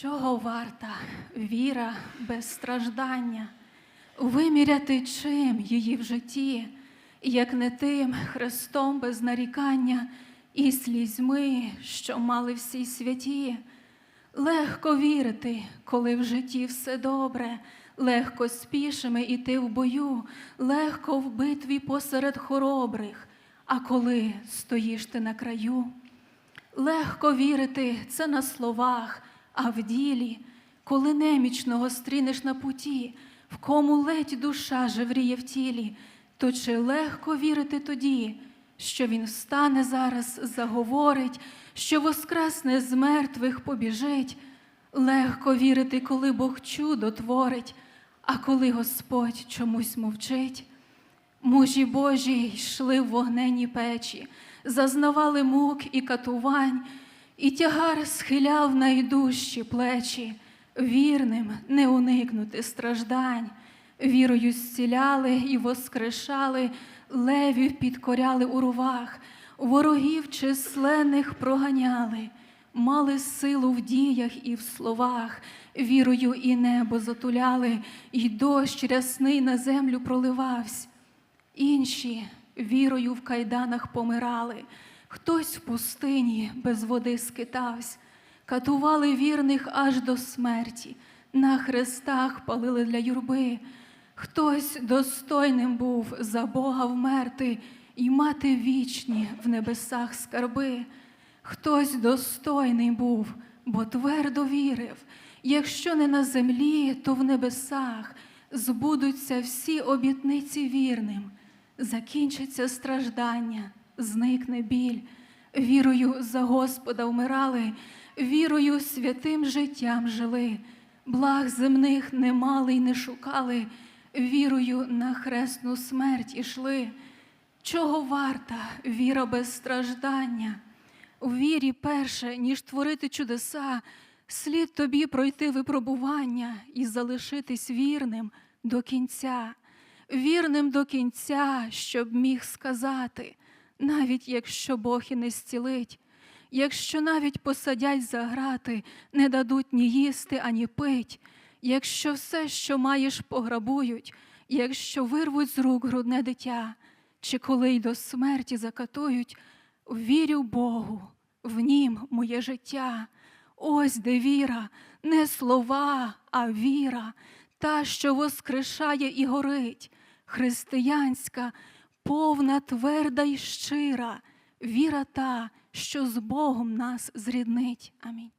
Чого варта віра без страждання, виміряти чим її в житті, як не тим хрестом без нарікання і слізьми, що мали всі святі. Легко вірити, коли в житті все добре, легко спішими іти в бою, легко в битві посеред хоробрих, а коли стоїш ти на краю. Легко вірити це на словах, а в ділі, коли немічного стрінеш на путі, в кому ледь душа живріє в тілі, то чи легко вірити тоді, що він встане зараз, заговорить, що воскресне з мертвих побіжить? Легко вірити, коли Бог чудо творить, а коли Господь чомусь мовчить. Мужі Божі йшли в вогнені печі, зазнавали мук і катувань, і тягар схиляв найдужчі плечі, вірним не уникнути страждань. Вірою зціляли і воскрешали, левів підкоряли у рувах, ворогів численних проганяли, мали силу в діях і в словах, вірою і небо затуляли, і дощ рясний на землю проливався. Інші вірою в кайданах помирали, хтось в пустині без води скитавсь, катували вірних аж до смерті, на хрестах палили для юрби. Хтось достойним був за Бога вмерти і мати вічні в небесах скарби. Хтось достойний був, бо твердо вірив, якщо не на землі, то в небесах збудуться всі обітниці вірним, закінчиться страждання, зникне біль. Вірою за Господа вмирали, вірою святим життям жили, благ земних не мали й не шукали, вірою на хресну смерть ішли. Чого варта віра без страждання? У вірі перше, ніж творити чудеса, слід тобі пройти випробування і залишитись вірним до кінця, вірним до кінця, щоб міг сказати, навіть якщо Бог і не зцілить, якщо навіть посадять за грати, не дадуть ні їсти, ані пить, якщо все, що маєш, пограбують, якщо вирвуть з рук грудне дитя, чи коли й до смерті закатують, вірю Богу, в нім моє життя. Ось де віра, не слова, а віра, та, що воскрешає і горить, християнська, повна, тверда й щира, віра та, що з Богом нас зріднить. Амінь.